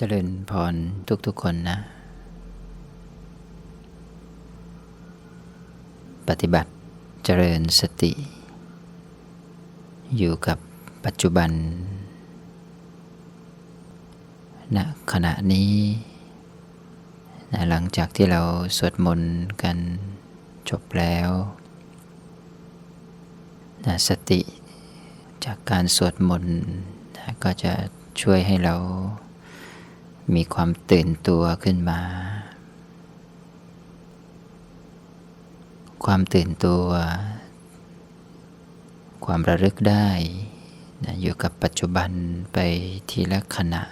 เจริญพรทุกๆคนนะ ปฏิบัติเจริญสติ อยู่กับปัจจุบันณขณะนี้นะหลังจากที่เราสวดมนต์กันจบแล้วนะสติจากการสวดมนต์นะก็จะช่วยให้เรา มีความตื่นตัวขึ้นมา ความตื่นตัว ความระลึกได้นะอยู่กับปัจจุบันไปทีละขณะ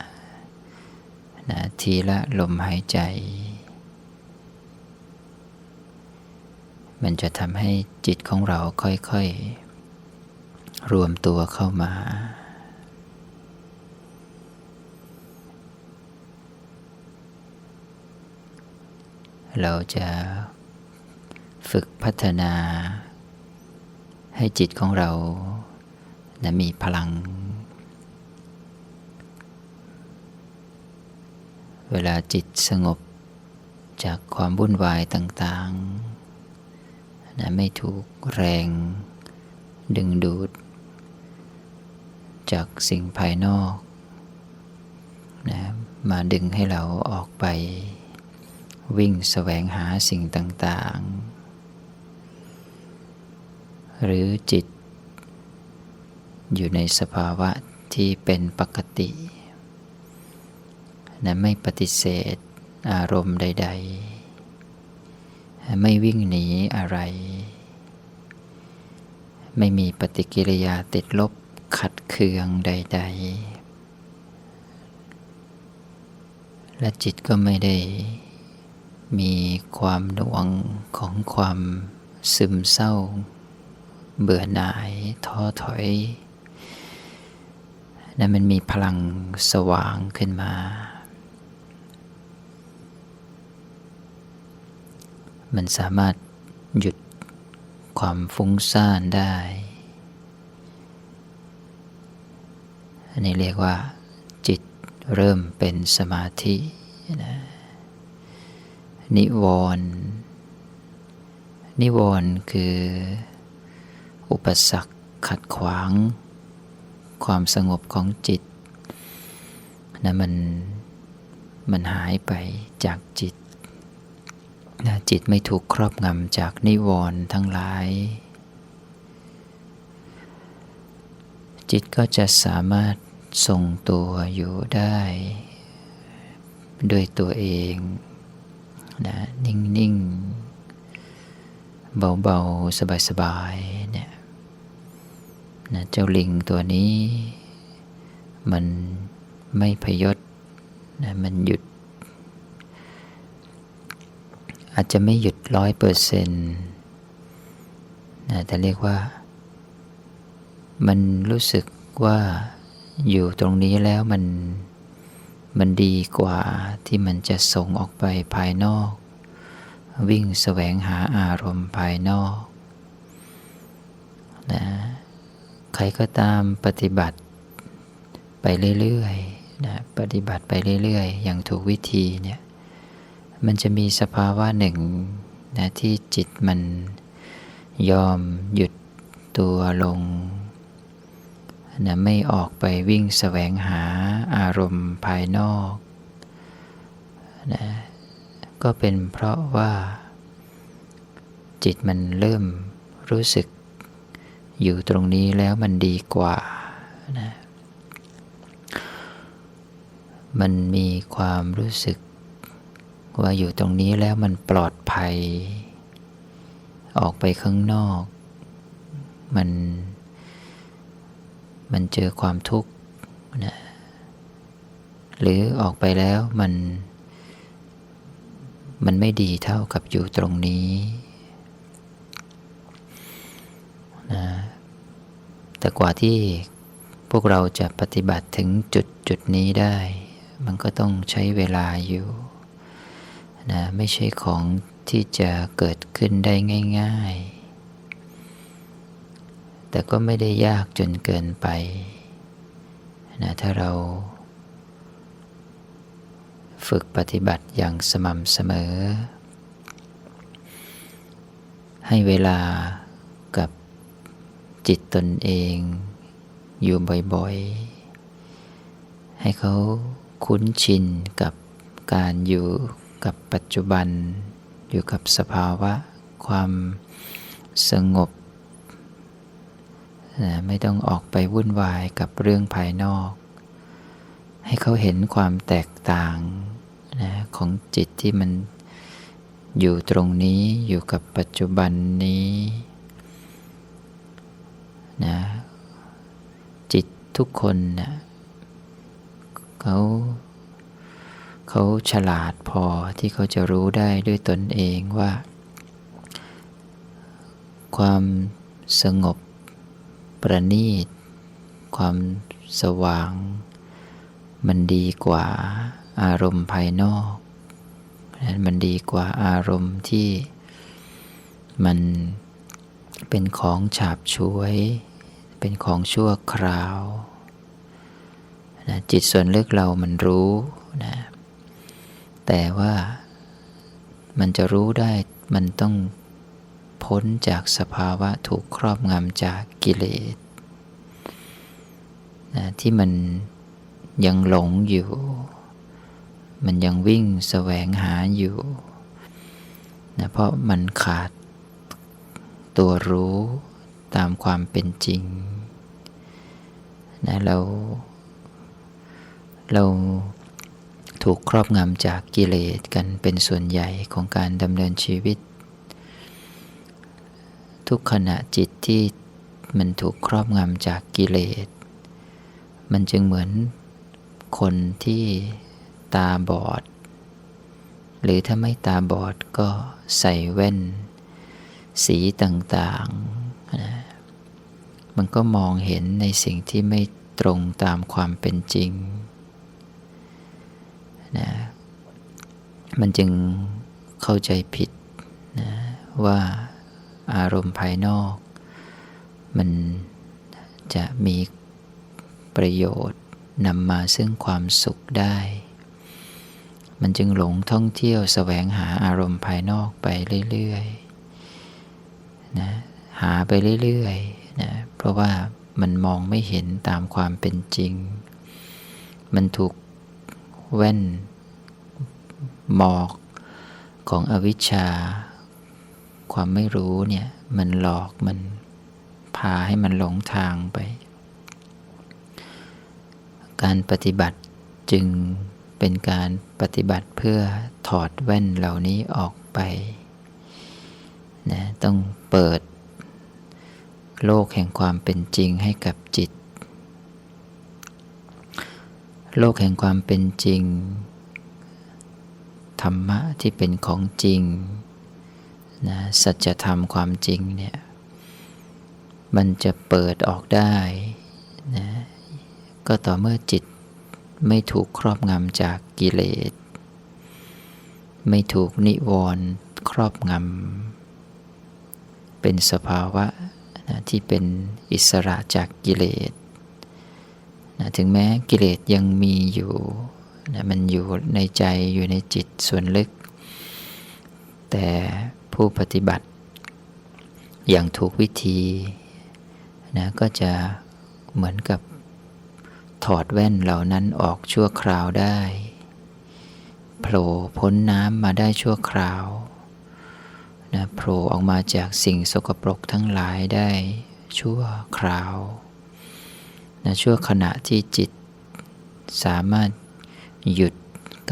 นะทีละลมหายใจ มันจะทำให้จิตของเราค่อยๆ รวมตัวเข้ามา เราจะฝึกพัฒนา ให้จิตของเรานะมีพลัง เวลาจิตสงบจากความวุ่นวายต่างๆนะไม่ถูกแรง ดึงดูด จากสิ่งภายนอกนะมาดึงให้เราออกไป วิ่งแสวงหาสิ่งต่างๆ หรือจิต อยู่ในสภาวะที่เป็นปกตินะไม่ปฏิเสธอารมณ์ใด ๆ ไม่วิ่งหนีอะไร ไม่มีปฏิกิริยาติดลบขัดเคืองใด ๆ และจิตก็ไม่ได้ มีความหน่วงของความซึมเศร้า เบื่อหน่ายท้อถอยนั้นมันมีพลังสว่างขึ้นมา มันสามารถหยุดความฟุ้งซ่านได้ อันนี้เรียกว่า จิตเริ่มเป็นสมาธินะ นิวรณ์นิวรณ์คือ อุปสรรคขัดขวาง ความสงบของจิตนะมันมันหายไปจากจิตนะจิตไม่ถูกครอบงำจากนิวรณ์ทั้งหลาย จิตก็จะสามารถทรงตัวอยู่ได้ ด้วยตัวเอง นะนิ่งๆ เบาๆ สบายๆเนี่ยนะเจ้าลิงตัวนี้ มันไม่พยศนะมันหยุด อาจจะไม่หยุดร้อยเปอร์เซนต์นะแต่เรียกว่า มันรู้สึกว่าอยู่ตรงนี้แล้วมัน มันดีกว่าที่มันจะส่งออกไปภายนอก วิ่งแสวงหาอารมณ์ภายนอกนะใครก็ตามปฏิบัติไปเรื่อยๆนะปฏิบัติไปเรื่อยๆ อย่างถูกวิธีเนี่ยมันจะมีสภาวะหนึ่งนะที่จิตมันยอมหยุดตัวลง นะไม่ออกไปวิ่งแสวงหาอารมณ์ภายนอกนะก็เป็นเพราะว่า จิตมันเริ่มรู้สึก อยู่ตรงนี้แล้วมันดีกว่านะมันมีความรู้สึก ว่าอยู่ตรงนี้แล้วมันปลอดภัย ออกไปข้างนอก มัน มันเจอความทุกข์นะหรือออกไปแล้วมัน มันไม่ดีเท่ากับอยู่ตรงนี้นะแต่กว่าที่พวกเราจะปฏิบัติถึงจุดจุดนี้ได้ มันก็ต้องใช้เวลาอยู่นะไม่ใช่ของที่จะเกิดขึ้นได้ง่าย ๆ แต่ก็ไม่ได้ยากจนเกินไปนะถ้าเรา ฝึกปฏิบัติอย่างสม่ำเสมอ ให้เวลากับจิตตนเองอยู่บ่อยๆ ให้เขาคุ้นชินกับการอยู่กับปัจจุบัน อยู่กับสภาวะ ความสงบ นะไม่ต้องออกไปวุ่นวายกับเรื่องภายนอก ให้เขาเห็นความแตกต่างนะของจิตที่มันอยู่ตรงนี้อยู่กับปัจจุบันนี้นะจิตทุกคนนะเขาเขาฉลาดพอที่เขาจะรู้ได้ด้วยตนเองว่า ความสงบ ประณีต ความสว่าง มันดีกว่าอารมณ์ภายนอกนั้นมันดีกว่าอารมณ์ที่มันเป็นของฉาบฉวย เป็นของชั่วคราวนะจิตส่วนลึกเรามันรู้นะแต่ว่ามันจะรู้ได้มันต้อง พ้นจากสภาวะถูกครอบงำจากกิเลสนะที่มันยังหลงอยู่ มันยังวิ่งแสวงหาอยู่นะเพราะมันขาดตัวรู้ตามความเป็นจริงนะเราเราถูกครอบงำจากกิเลสกันเป็นส่วนใหญ่ของการดำเนินชีวิต ทุกขณะจิตที่มันถูกครอบงำจากกิเลส มันจึงเหมือนคนที่ตาบอด หรือถ้าไม่ตาบอดก็ใส่แว่น สีต่างๆนะมันก็มองเห็นในสิ่งที่ไม่ตรงตามความเป็นจริงนะมันจึงเข้าใจผิดนะว่า อารมณ์ภายนอก มันจะมีประโยชน์นำมาซึ่งความสุขได้ มันจึงหลงท่องเที่ยวแสวงหาอารมณ์ภายนอกไปเรื่อยๆนะหาไปเรื่อยๆนะเพราะว่ามันมองไม่เห็นตามความเป็นจริง มันถูกแว่นหมอกของอวิชชา ความไม่รู้เนี่ย มันหลอกมันพาให้มันหลงทางไป การปฏิบัติจึงเป็นการปฏิบัติเพื่อถอดแว่นเหล่านี้ออกไปนะต้องเปิด โลกแห่งความเป็นจริงให้กับจิต โลกแห่งความเป็นจริง ธรรมะที่เป็นของจริง นะสัจธรรมความจริงเนี่ยมันจะเปิดออกได้นะก็ต่อเมื่อจิตไม่ถูกครอบงำจากกิเลส ไม่ถูกนิวรณ์ครอบงำ เป็นสภาวะนะที่เป็นอิสระจากกิเลสนะถึงแม้กิเลสยังมีอยู่นะมันอยู่ในใจอยู่ในจิตส่วนลึก แต่ ผู้ปฏิบัติ อย่างถูกวิธีนะก็จะเหมือนกับถอดแว่นเหล่านั้นออกชั่วคราวได้โผล่พ้นน้ำมาได้ชั่วคราวนะโผล่ออกมาจากสิ่งสกปรกทั้งหลายได้ชั่วคราวนะชั่วขณะที่จิตสามารถหยุด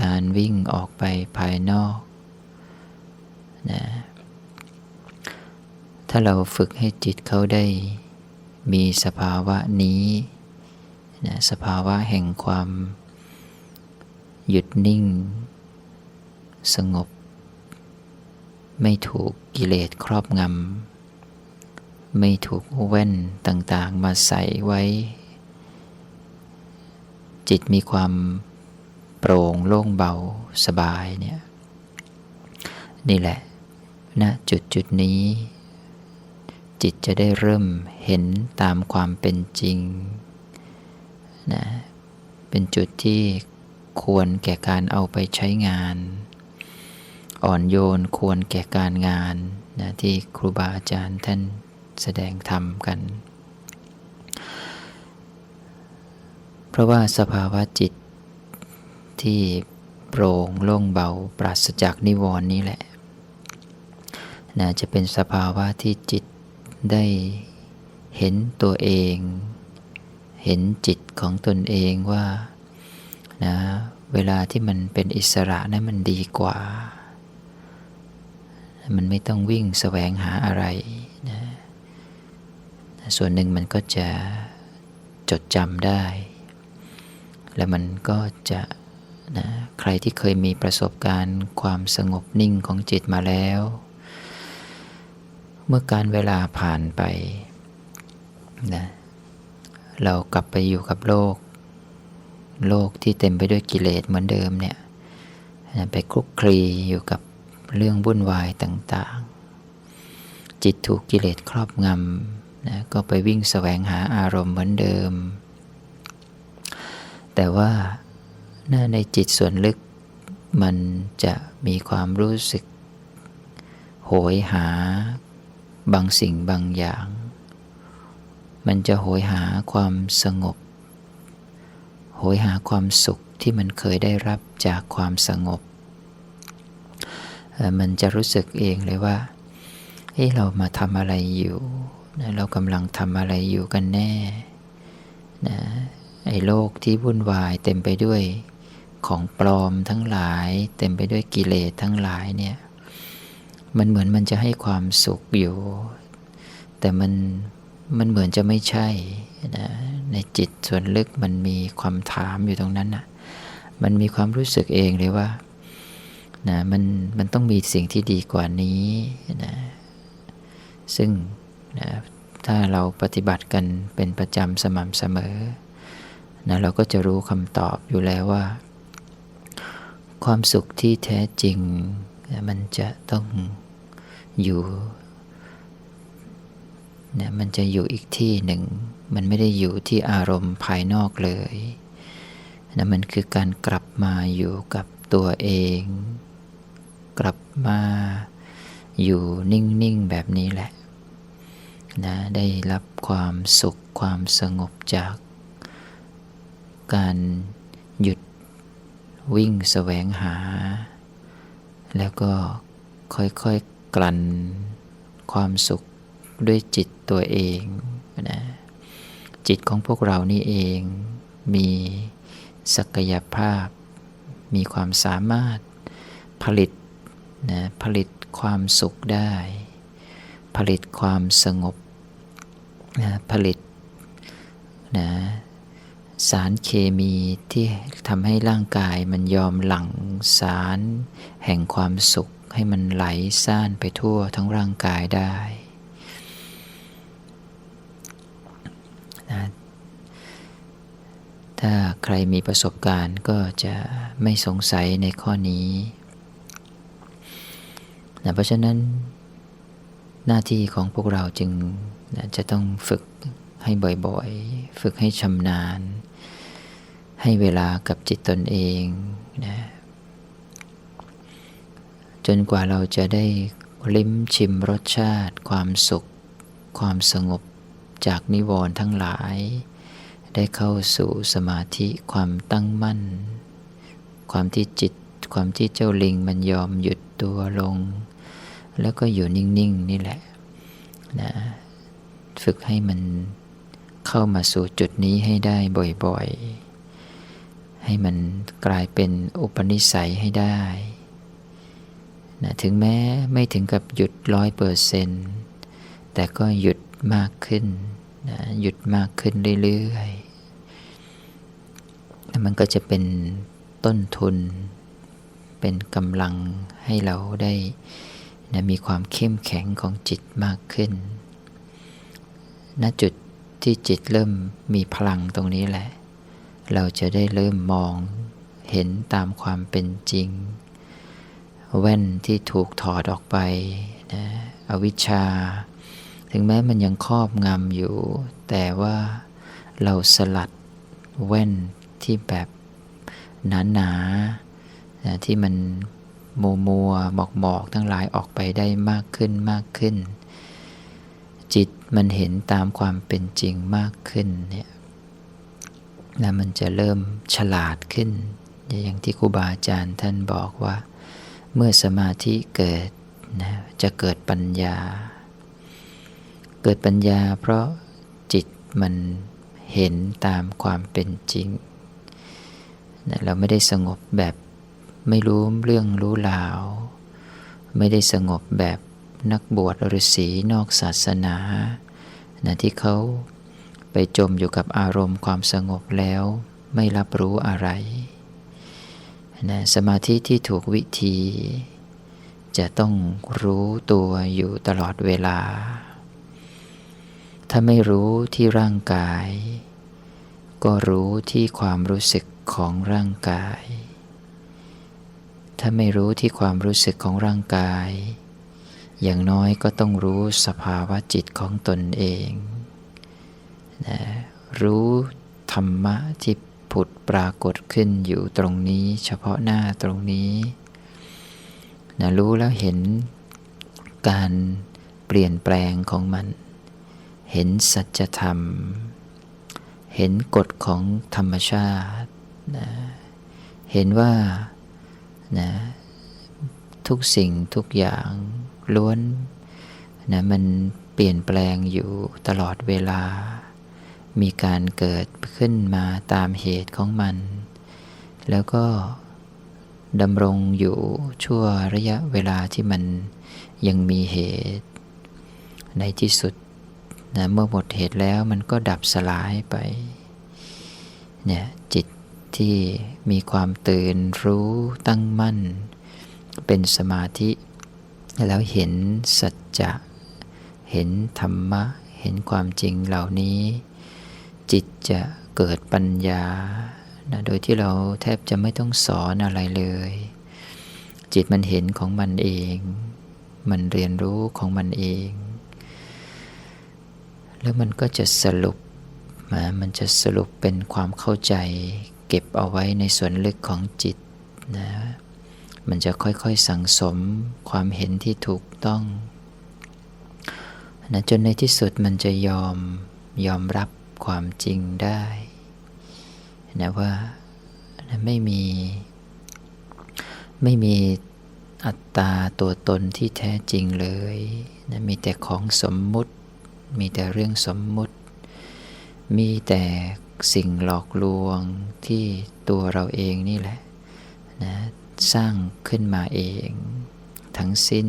การวิ่งออกไปภายนอกนะ ถ้าเราฝึกให้จิตเขาได้ มีสภาวะนี้นะสภาวะแห่งความ หยุดนิ่ง สงบ ไม่ถูกกิเลสครอบงำไม่ถูกแว่นต่างๆ มาใส่ไว้ จิตมีความโปร่งโล่งเบาสบายเนี่ยนี่แหละณนะจุดจุดนี้ จิตจะได้เริ่มเห็นตามความเป็นจริงนะเป็นจุดที่ควรแก่การเอาไปใช้งาน อ่อนโยนควรแก่การงานนะที่ครูบาอาจารย์ท่านแสดงธรรมกัน เพราะว่าสภาวะจิตที่โปร่งโล่งเบาปราศจากนิวรณ์นี้แหละนะจะเป็นสภาวะที่จิต ได้เห็นตัวเอง เห็นจิตของตนเองว่านะเวลาที่มันเป็นอิสระนะั้นมันดีกว่า มันไม่ต้องวิ่งแสวงหาอะไรนะส่วนหนึ่งมันก็จะจดจำได้ และมันก็จะนะใครที่เคยมีประสบการณ์ความสงบนิ่งของจิตมาแล้ว เมื่อการเวลาผ่านไปนะเรากลับไปอยู่กับโลก โลกที่เต็มไปด้วยกิเลสเหมือนเดิมเนี่ยนะไปคลุกคลีอยู่กับเรื่องวุ่นวายต่างๆ จิตถูกกิเลสครอบงำนะก็ไปวิ่งแสวงหาอารมณ์เหมือนเดิม แต่ว่าในจิตส่วนลึกมันจะมีความรู้สึก โหยหา บางสิ่งบางอย่าง มันจะโหยหาความสงบ โหยหาความสุขที่มันเคยได้รับจากความสงบ มันจะรู้สึกเองเลยว่าเฮ้เรามาทำอะไรอยู่นะเรากำลังทำอะไรอยู่กันแน่นะไอ้โลกที่วุ่นวายเต็มไปด้วยของปลอมทั้งหลาย เต็มไปด้วยกิเลสทั้งหลายเนี่ย มันเหมือนมันจะให้ความสุขอยู่ แต่มันมันเหมือนจะไม่ใช่นะในจิตส่วนลึกมันมีความถามอยู่ตรงนั้นนะ่ะมันมีความรู้สึกเองเลยว่านะมันมันต้องมีสิ่งที่ดีกว่านี้นะซึ่งนะถ้าเราปฏิบัติกันเป็นประจำสม่ำเสมอนะเราก็จะรู้คำตอบอยู่แล้วว่า ความสุขที่แท้จริง มันจะต้อง อยู่เนี่ยมันจะอยู่อีกที่หนึ่ง มันไม่ได้อยู่ที่อารมณ์ภายนอกเลยนะมันคือการกลับมาอยู่กับตัวเอง กลับมาอยู่นิ่ง ๆ แบบนี้แหละนะได้รับความสุขความสงบจาก การหยุดวิ่งแสวงหา แล้วก็ค่อย ๆ กลั่นความสุขด้วยจิตตัวเองนะจิตของพวกเรานี่เองมีศักยภาพ มีความสามารถผลิตนะผลิตความสุขได้ ผลิตความสงบนะผลิตนะสารเคมีที่ทำให้ร่างกายมันยอมหลั่งสารแห่งความสุข ให้มันไหลซ่านไปทั่วทั้งร่างกายได้นะถ้าใครมีประสบการณ์ก็จะไม่สงสัยในข้อนี้นะเพราะฉะนั้นหน้าที่ของพวกเราจึงนะจะต้องฝึกให้บ่อยๆ ฝึกให้ชำนาญ ให้เวลากับจิตตนเองนะ จนกว่าเราจะได้ลิ้มชิมรสชาติ ความสุข ความสงบจากนิวรณ์ทั้งหลาย ได้เข้าสู่สมาธิความตั้งมั่น ความที่จิตความที่เจ้าลิงมันยอมหยุดตัวลง แล้วก็อยู่นิ่งๆนนี่แหละนะฝึกให้มันเข้ามาสู่จุดนี้ให้ได้บ่อยๆ ให้มันกลายเป็นอุปนิสัยให้ได้ นะถึงแม้ไม่ถึงกับหยุดร้อยเปอร์เซนต์แต่ก็หยุดมากขึ้นนะหยุดมากขึ้นเรื่อยๆมันก็จะเป็นต้นทุน เป็นกำลังให้เราได้นะมีความเข้มแข็งของจิตมากขึ้นณจุดที่จิตเริ่มมีพลังตรงนี้แหละ เราจะได้เริ่มมองเห็นตามความเป็นจริง แว่นที่ถูกถอดออกไปนะอวิชชา ถึงแม้มันยังครอบงำอยู่ แต่ว่าเราสลัดแว่นที่แบบหนาหนาๆนะที่มันมัวมัวหมอกหมอกๆทั้งหลายออกไปได้มากขึ้นมากขึ้น จิตมันเห็นตามความเป็นจริงมากขึ้นเนี่ยนะมันจะเริ่มฉลาดขึ้น อย่างที่ครูบาอาจารย์ท่านบอกว่า เมื่อสมาธิเกิดนะจะเกิดปัญญา เกิดปัญญาเพราะจิตมันเห็นตามความเป็นจริงนะเราไม่ได้สงบแบบไม่รู้เรื่องรู้ราว ไม่ได้สงบแบบนักบวชฤาษีนอกศาสนานะที่เขาไปจมอยู่กับอารมณ์ความสงบแล้วไม่รับรู้อะไร นะสมาธิที่ถูกวิธี จะต้องรู้ตัวอยู่ตลอดเวลา ถ้าไม่รู้ที่ร่างกาย ก็รู้ที่ความรู้สึกของร่างกาย ถ้าไม่รู้ที่ความรู้สึกของร่างกาย อย่างน้อยก็ต้องรู้สภาวะจิตของตนเองนะรู้ธรรมะที่ ผุดปรากฏขึ้นอยู่ตรงนี้เฉพาะหน้าตรงนี้นะรู้แล้วเห็นการเปลี่ยนแปลงของมัน เห็นสัจธรรม เห็นกฎของธรรมชาตินะเห็นว่านะทุกสิ่งทุกอย่างล้วนนะมันเปลี่ยนแปลงอยู่ตลอดเวลา มีการเกิดขึ้นมาตามเหตุของมัน แล้วก็ดำรงอยู่ชั่วระยะเวลาที่มันยังมีเหตุ ในที่สุดนะเมื่อหมดเหตุแล้วมันก็ดับสลายไปเนี่ยจิตที่มีความตื่นรู้ตั้งมั่น เป็นสมาธิ แล้วเห็นสัจจะ เห็นธรรมะ เห็นความจริงเหล่านี้ จิตจะเกิดปัญญานะโดยที่เราแทบจะไม่ต้องสอนอะไรเลย จิตมันเห็นของมันเอง มันเรียนรู้ของมันเอง แล้วมันก็จะสรุปมามันจะสรุปเป็นความเข้าใจ เก็บเอาไว้ในส่วนลึกของจิตนะมันจะค่อยๆสั่งสมความเห็นที่ถูกต้องนะจนในที่สุดมันจะยอมยอมรับ ความจริงได้นะว่าไม่มี ไม่มีอัตตาตัวตนที่แท้จริงเลยนะมีแต่ของสมมุติ มีแต่เรื่องสมมุติ มีแต่สิ่งหลอกลวงที่ตัวเราเองนี่แหละนะสร้างขึ้นมาเอง ทั้งสิ้น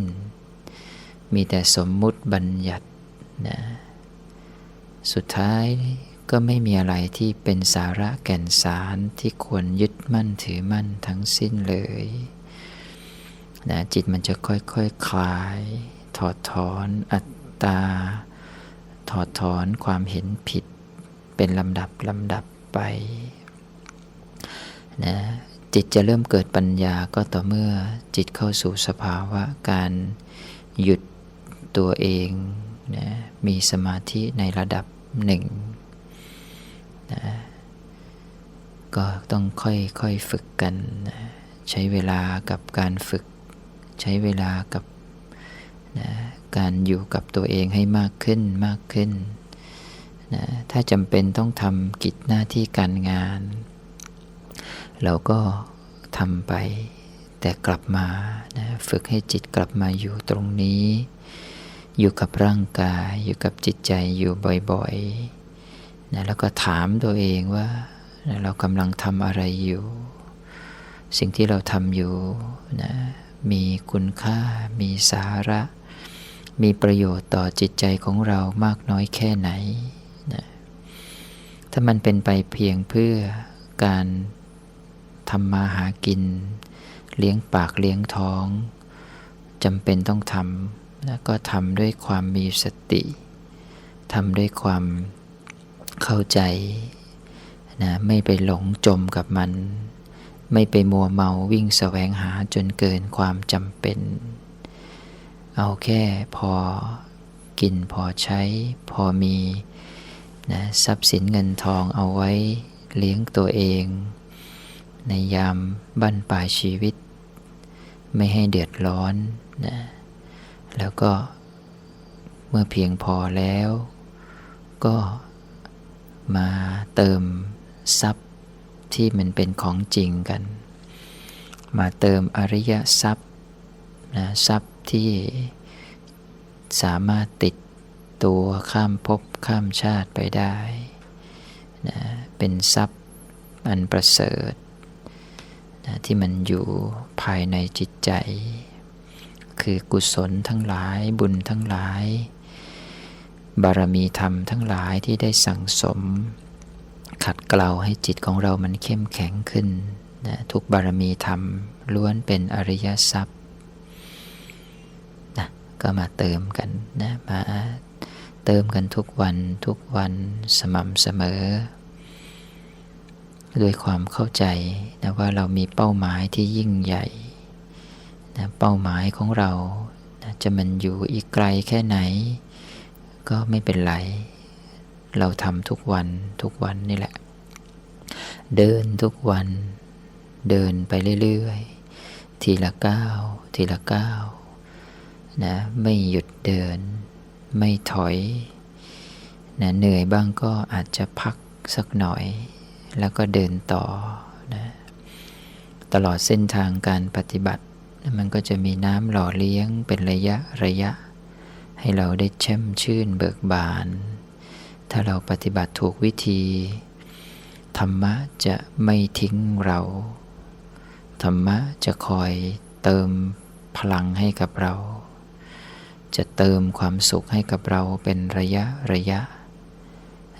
มีแต่สมมุติบัญญัตินะ สุดท้ายก็ไม่มีอะไรที่เป็นสาระแก่นสารที่ควรยึดมั่นถือมั่นทั้งสิ้นเลยนะจิตมันจะค่อยๆคคลาย ถอดถอนอัตตา ถอดถอนความเห็นผิด เป็นลำดับลำดับไปนะจิตจะเริ่มเกิดปัญญาก็ต่อเมื่อจิตเข้าสู่สภาวะการหยุดตัวเองนะมีสมาธิในระดับ หนึ่งนะก็ต้องค่อยๆฝึกกันนะใช้เวลากับการฝึก ใช้เวลากับนะการอยู่กับตัวเองให้มากขึ้นมากขึ้นนะถ้าจำเป็นต้องทำกิจหน้าที่การงาน เราก็ทำไปแต่กลับมานะฝึกให้จิตกลับมาอยู่ตรงนี้ อยู่กับร่างกาย อยู่กับจิตใจอยู่บ่อยๆนะแล้วก็ถามตัวเองว่านะเรากำลังทำอะไรอยู่ สิ่งที่เราทำอยู่นะมีคุณค่า มีสาระ มีประโยชน์ต่อจิตใจของเรามากน้อยแค่ไหนนะถ้ามันเป็นไปเพียงเพื่อการทำมาหากิน เลี้ยงปากเลี้ยงท้องจำเป็นต้องทำ แล้วก็ทำด้วยความมีสติทำด้วยความเข้าใจนะไม่ไปหลงจมกับมัน ไม่ไปมัวเมาวิ่งแสวงหาจนเกินความจำเป็น เอาแค่พอกินพอใช้ พอมีนะทรัพย์สินเงินทองเอาไว้เลี้ยงตัวเอง ในยามบั้นปลายชีวิต ไม่ให้เดือดร้อนนะ แล้วก็เมื่อเพียงพอแล้ว ก็มาเติมทรัพย์ที่มันเป็นของจริงกัน มาเติมอริยทรัพย์นะทรัพย์ที่สามารถติดตัวข้ามภพข้ามชาติไปได้นะเป็นทรัพย์อันประเสริฐนะที่มันอยู่ภายในจิตใจ คือกุศลทั้งหลายบุญทั้งหลาย บารมีธรรมทั้งหลายที่ได้สั่งสม ขัดเกลาให้จิตของเรามันเข้มแข็งขึ้นนะทุกบารมีธรรมล้วนเป็นอริยทรัพย์นะก็มาเติมกันนะมาเติมกันทุกวันทุกวันสม่ำเสมอด้วยความเข้าใจนะว่าเรามีเป้าหมายที่ยิ่งใหญ่ นะเป้าหมายของเรานะจะมันอยู่อีกไกลแค่ไหน ก็ไม่เป็นไร เราทำทุกวันทุกวันนี่แหละ เดินทุกวัน เดินไปเรื่อยๆ ทีละก้าวทีละก้าวนะไม่หยุดเดิน ไม่ถอยนะเหนื่อยบ้างก็อาจจะพักสักหน่อย แล้วก็เดินต่อนะตลอดเส้นทางการปฏิบัติ มันก็จะมีน้ำหล่อเลี้ยงเป็นระยะระยะ ให้เราได้แช่มชื่นเบิกบาน ถ้าเราปฏิบัติถูกวิธี ธรรมะจะไม่ทิ้งเรา ธรรมะจะคอยเติมพลังให้กับเรา จะเติมความสุขให้กับเราเป็นระยะระยะ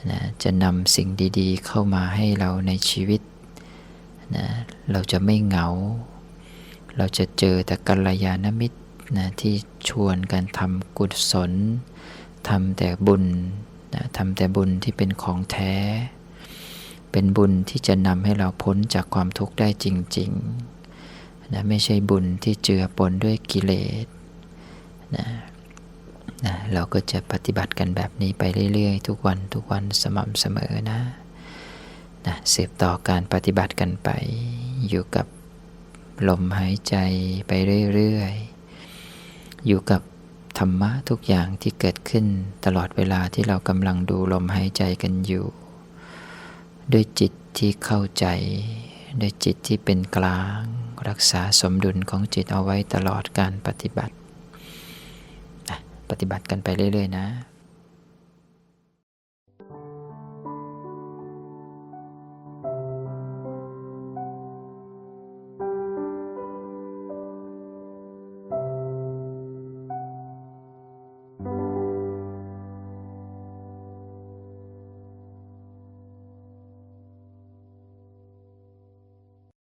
นะจะนำสิ่งดีๆ เข้ามาให้เราในชีวิตนะเราจะไม่เหงา เราจะเจอแต่กัลยาณมิตรนะที่ชวนกันทำกุศลทำแต่บุญนะทำแต่บุญที่เป็นของแท้ เป็นบุญที่จะนำให้เราพ้นจากความทุกข์ได้จริงๆนะไม่ใช่บุญที่เจือปนด้วยกิเลสนะนะเราก็จะปฏิบัติกันแบบนี้ไปเรื่อยๆ ทุกวันทุกวันสม่ำเสมอนะนะสืบต่อการปฏิบัติกันไปอยู่กับ ลมหายใจไปเรื่อยๆ อยู่กับธรรมะทุกอย่างที่เกิดขึ้นตลอดเวลาที่เรากำลังดูลมหายใจกันอยู่ ด้วยจิตที่เข้าใจ ด้วยจิตที่เป็นกลาง รักษาสมดุลของจิตเอาไว้ตลอดการปฏิบัติ ปฏิบัติกันไปเรื่อย ๆ นะ